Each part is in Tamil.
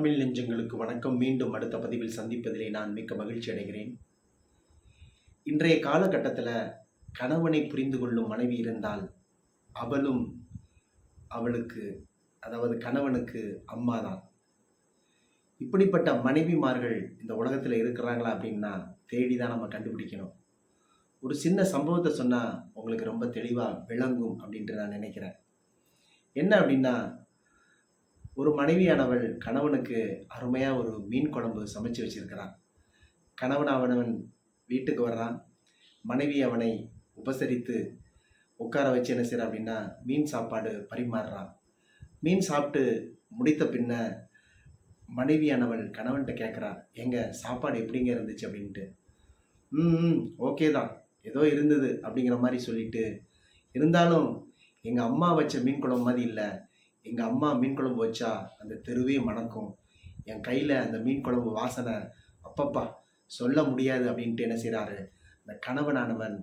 தமிழ் நெஞ்சங்களுக்கு வணக்கம். மீண்டும் அடுத்த பதிவில் சந்திப்பதிலே நான் மிக்க மகிழ்ச்சி அடைகிறேன். இன்றைய காலகட்டத்தில் கணவனை புரிந்து கொள்ளும் மனைவி இருந்தால் அவளும் அவளுக்கு அதாவது கணவனுக்கு அம்மா தான் இப்படிப்பட்ட மனைவிமார்கள் இந்த உலகத்தில் இருக்கிறாங்களா அப்படின்னா தேடி தான் நம்ம கண்டுபிடிக்கணும். ஒரு சின்ன சம்பவத்தை சொன்னால் உங்களுக்கு ரொம்ப தெளிவாக விளங்கும் அப்படின்ட்டு நான் நினைக்கிறேன். என்ன அப்படின்னா ஒரு மனைவியானவள் கணவனுக்கு அருமையாக ஒரு மீன் குழம்பு சமைச்சு வச்சிருக்கிறான். கணவன் அவனவன் வீட்டுக்கு வர்றான். மனைவி அவனை உபசரித்து உட்கார வச்சு என்ன செய்கிறான் அப்படின்னா மீன் சாப்பாடு பரிமாறுறான். மீன் சாப்பிட்டு முடித்த பின்ன மனைவியானவள் கணவன்கிட்ட கேட்குறா எங்க சாப்பாடு எப்படிங்க இருந்துச்சு? அப்படின்ட்டு. ம் ம், ஓகே தான். ஏதோ இருந்தது. அப்படிங்கிற மாதிரி சொல்லிட்டு இருந்தாலும் எங்கள் அம்மா வச்ச மீன் குழம்பு மாதிரி இல்லை. எங்கள் அம்மா மீன் குழம்பு வச்சா அந்த தெருவே மணக்கும். என் கையில் அந்த மீன் குழம்பு வாசனை அப்பப்பா சொல்ல முடியாது அப்படின்ட்டு என்ன செய்கிறாரு அந்த கணவனானவன்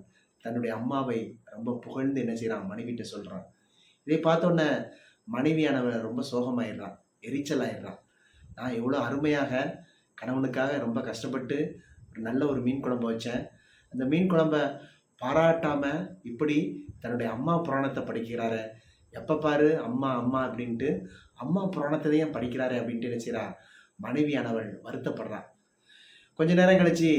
தன்னுடைய அம்மாவை ரொம்ப புகழ்ந்து என்ன செய்கிறான் மனைவிட்ட சொல்கிறான் இதை பார்த்தோன்னே மனைவியானவன் ரொம்ப சோகமாயிடுறான் எரிச்சல் ஆயிடுறான் நான் எவ்வளோ அருமையாக கணவனுக்காக ரொம்ப கஷ்டப்பட்டு ஒரு நல்ல ஒரு மீன் குழம்பு வச்சேன். அந்த மீன் குழம்ப பாராட்டாமல் இப்படி தன்னுடைய அம்மா புராணத்தை படிக்கிறாரு. எப்போ பாரு அம்மா அம்மா அப்படின்ட்டு அம்மா புராணத்தையும் படிக்கிறாரு அப்படின்ட்டு என்ன மனைவியானவள் வருத்தப்படுறான் கொஞ்ச நேரம் கழிச்சு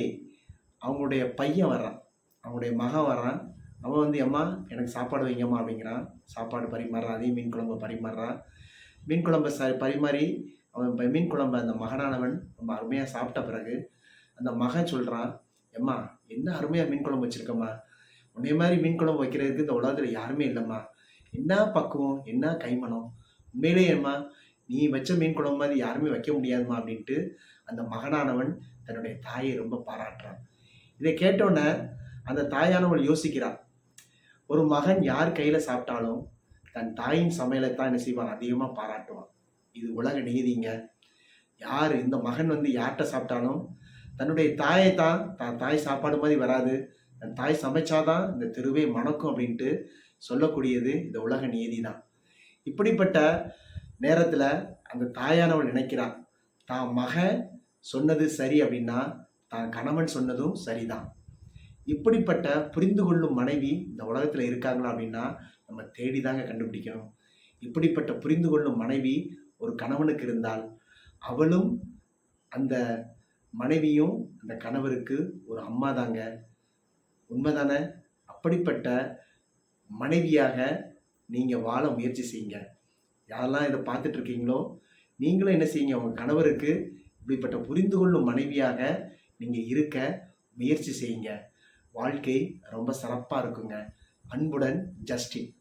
அவங்களுடைய பையன் வர்றான். அவங்களுடைய மகன் வர்றான். அவன் வந்து அம்மா எனக்கு சாப்பாடு வைங்கம்மா அப்படிங்கிறான். சாப்பாடு பரிமாறுறான். அதே மீன் குழம்பு பரிமாறுறான். மீன் குழம்பை ச பரிமாறி அவன் மீன் குழம்பு அந்த மகனானவன் ரொம்ப அருமையாக சாப்பிட்ட பிறகு அந்த மகன் சொல்கிறான் எம்மா என்ன அருமையாக மீன் குழம்பு வச்சுருக்கம்மா. உன்னை மாதிரி மீன் குழம்பு வைக்கிறதுக்கு இந்த உலகத்தில் யாருமே இல்லைம்மா. என்ன பக்குவம்? என்ன கைமணம்? உண்மையிலேயே அம்மா நீ வச்ச மீன் குழம்பு மாதிரி யாருமே வைக்க முடியாதும்மா அப்படின்ட்டு அந்த மகனானவன் தன்னுடைய தாயை ரொம்ப பாராட்டுறான். இதை கேட்டோன்னே அந்த தாயானவள் யோசிக்கிறான் ஒரு மகன் யார் கையில் சாப்பிட்டாலும் தன் தாயின் சமையலை தான் என்ன செய்வான்? அதிகமாக பாராட்டுவான். இது உலக நீதிங்க. யார் இந்த மகன் வந்து யார்கிட்ட சாப்பிட்டாலும் தன்னுடைய தாயை தான் தான் தாய் சாப்பாடு மாதிரி வராது. தன் தாய் சமைச்சாதான் இந்த தெருவே மணக்கும் அப்படின்ட்டு சொல்லக்கூடியது இந்த உலக நீதி தான் இப்படிப்பட்ட நேரத்தில் அந்த தாயானவள் நினைக்கிறான் தான் மகன் சொன்னது சரி அப்படின்னா தான் கணவன் சொன்னதும் சரிதான். இப்படிப்பட்ட புரிந்து கொள்ளும் மனைவி இந்த உலகத்தில் இருக்காங்களா அப்படின்னா நம்ம தேடி தாங்க கண்டுபிடிக்கணும். இப்படிப்பட்ட புரிந்து கொள்ளும் மனைவி ஒரு கணவனுக்கு இருந்தால் அவளும் அந்த மனைவியும் அந்த கணவருக்கு ஒரு அம்மா தாங்க உண்மைதானே? அப்படிப்பட்ட மனைவியாக நீங்கள் வாழ முயற்சி செய்யுங்க. யாரெல்லாம் இதை பார்த்துட்டு இருக்கீங்களோ நீங்களும் என்ன செய்யுங்க உங்கள் கணவருக்கு இப்படிப்பட்ட புரிந்து கொள்ளும் மனைவியாக நீங்கள் இருக்க முயற்சி செய்யுங்க. வாழ்க்கை ரொம்ப சிறப்பாக இருக்குங்க. அன்புடன் ஜஸ்டின்.